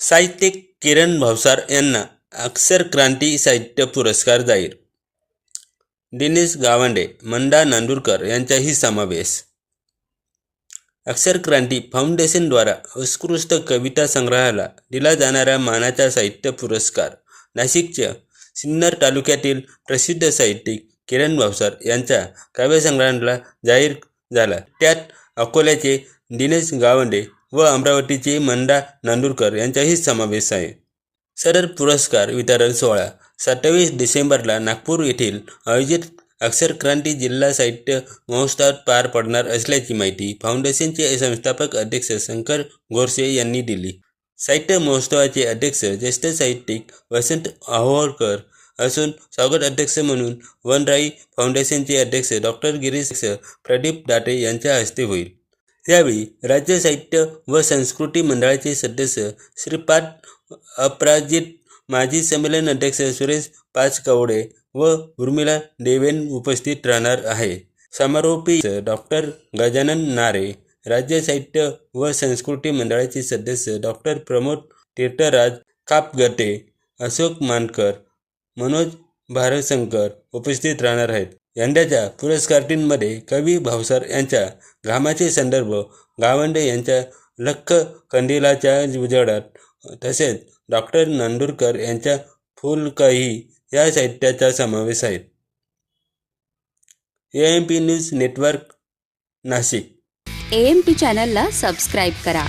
साहित्यिक किरण भावसार यांना अक्षर क्रांती साहित्य पुरस्कार जाहीर. दिनेश गावंडे मंडा नांदूरकर यांचाही समावेश. अक्षर क्रांती फाउंडेशनद्वारा उत्कृष्ट कविता संग्रहाला दिला जाणारा मानाचा साहित्य पुरस्कार. नाशिकच्या सिन्नर तालुक्यातील प्रसिद्ध साहित्यिक किरण भावसार यांच्या काव्यसंग्रहाला जाहीर झाला. त्यात अकोल्याचे दिनेश गावंडे व अमरावतीचे मंडा नांदुरकर यांचाही समावेश आहे. सदर पुरस्कार वितरण सोहळा सत्तावीस डिसेंबरला नागपूर येथील आयोजित अक्षर क्रांती जिल्हा साहित्य महोत्सवात पार पडणार असल्याची माहिती फाउंडेशनचे संस्थापक अध्यक्ष शंकर गोरसे यांनी दिली. साहित्य महोत्सवाचे अध्यक्ष ज्येष्ठ साहित्यिक वसंत आहोळकर असून स्वागत अध्यक्ष म्हणून वनराई फाउंडेशनचे अध्यक्ष डॉक्टर गिरीश प्रदीप दाटे यांच्या हस्ते होईल. यावेळी राज्य साहित्य व संस्कृती मंडळाचे सदस्य श्रीपाद अपराजित माजी संमेलन अध्यक्ष सुरेश पाचकवडे व उर्मिला देवेन उपस्थित राहणार आहे. समारोपी डॉक्टर गजानन नारे राज्य साहित्य व संस्कृती मंडळाचे सदस्य डॉक्टर प्रमोद तीर्थराज कापगटे अशोक मानकर मनोज भारशंकर उपस्थित राहणार आहेत. यंदाच्या पुरस्कारार्थींमध्ये कवी भावसार यांच्या घामाचे संदर्भ गावंडे यांच्या लख कंदिलाच्या उजाडात तसेच डॉक्टर नांदूरकर यांच्या फुलकही या साहित्याचा समावेश आहे. A M P news network Nashik. A M P चॅनलला सबस्क्राईब करा.